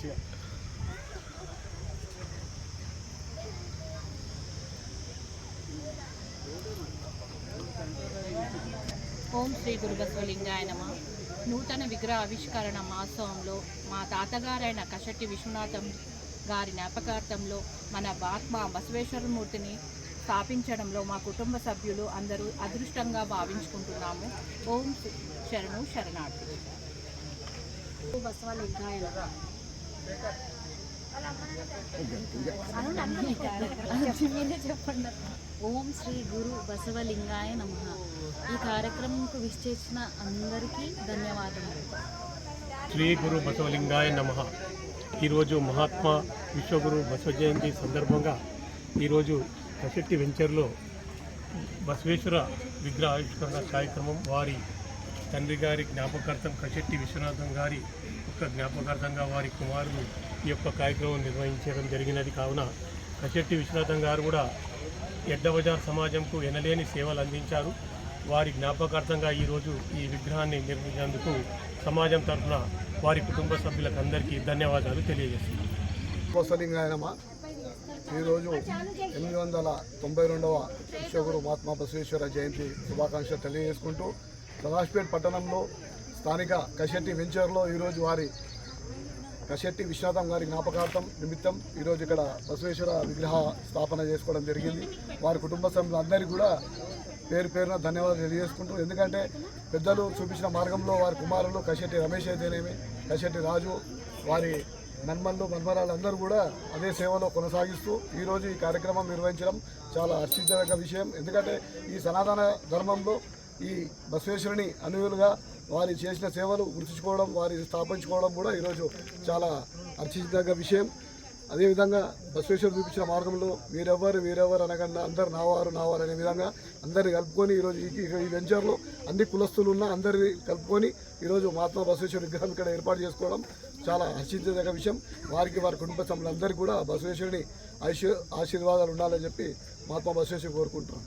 మంచిగా. ఓం శ్రీ గురుబసవలింగాయ నమ. నూతన విగ్రహ ఆవిష్కరణ మహోత్సవంలో మా తాతగారైన కషట్టి విశ్వనాథం గారి జ్ఞాపకార్థంలో మన ఆత్మ బసవేశ్వరమూర్తిని స్థాపించడంలో మా కుటుంబ సభ్యులు అందరూ అదృష్టంగా భావించుకుంటున్నాము. ఓం శరణు శరణార్థి. బసవలింగాయ చెప్పండి ఓం శ్రీ గురు బసవలింగాయ నమ. ఈ కార్యక్రమంకు విచ్చేసిన అందరికీ ధన్యవాదాలు శ్రీ గురు బసవలింగాయ నమ. ఈరోజు మహాత్మా విశ్వగురు బసవ జయంతి సందర్భంగా ఈరోజు కశెట్టి వెంచర్లో బసవేశ్వర విగ్రహ ఆవిష్కరణ కార్యక్రమం వారి తండ్రి గారి జ్ఞాపకార్థం కశెట్టి విశ్వనాథం గారి యొక్క జ్ఞాపకార్థంగా వారి కుమారుడు ఈ యొక్క కార్యక్రమం నిర్వహించడం జరిగినది. కావున కశెట్టి విశ్వనాథం గారు కూడా ఎడ్డబజార్ సమాజంకు ఎనలేని సేవలు అందించారు. వారి జ్ఞాపకార్థంగా ఈరోజు ఈ విగ్రహాన్ని నిర్మించినందుకు సమాజం తరఫున వారి కుటుంబ సభ్యులకు అందరికీ ధన్యవాదాలు తెలియజేస్తున్నాను ఈరోజు ఎనిమిది వందల తొంభై రెండవ విశ్వగురు మహాత్మా బసవేశ్వర జయంతి శుభాకాంక్షలు తెలియజేసుకుంటూ సదాజ్పేట్ పట్టణంలో స్థానిక కశెట్టి వెంచర్లో ఈరోజు వారి కశెట్టి విశ్వనాథం గారి జ్ఞాపకార్థం నిమిత్తం ఈరోజు ఇక్కడ బసవేశ్వర విగ్రహ స్థాపన చేసుకోవడం జరిగింది. వారి కుటుంబ సభ్యులందరికీ కూడా పేరు పేరున ధన్యవాదాలు తెలియజేసుకుంటూ ఎందుకంటే పెద్దలు చూపించిన మార్గంలో వారి కుమారులు కశెట్టి రమేష్ అయితేనేమి కశెట్టి రాజు వారి మన్మన్లు మన్మరాలు అందరూ కూడా అదే సేవలో కొనసాగిస్తూ ఈరోజు ఈ కార్యక్రమం నిర్వహించడం చాలా హర్షించదగ్గ విషయం. ఎందుకంటే ఈ సనాతన ధర్మంలో ఈ బసవేశ్వరుని అనువులుగా వారి చేసిన సేవలు గుర్తించుకోవడం వారి స్థాపించుకోవడం కూడా ఈరోజు చాలా అర్చించదగ్గ విషయం. అదేవిధంగా బసవేశ్వరుడు చూపించిన మార్గంలో వీరెవ్వరు వీరెవ్వరు అనకుండా అందరు నావారు నావారు అనే విధంగా అందరిని కలుపుకొని ఈరోజు ఈ వెంచర్లో అన్ని కులస్తులు ఉన్న అందరిని కలుపుకొని ఈరోజు మహాత్మా బసవేశ్వర విగ్రహం ఇక్కడ ఏర్పాటు చేసుకోవడం చాలా హర్షించదగ్గ విషయం. వారికి వారి కుటుంబ సభ్యులందరికీ కూడా బసవేశ్వరుని ఆశీ ఆశీర్వాదాలు ఉండాలని చెప్పి మహాత్మా బసవేశ్వరి కోరుకుంటున్నాం.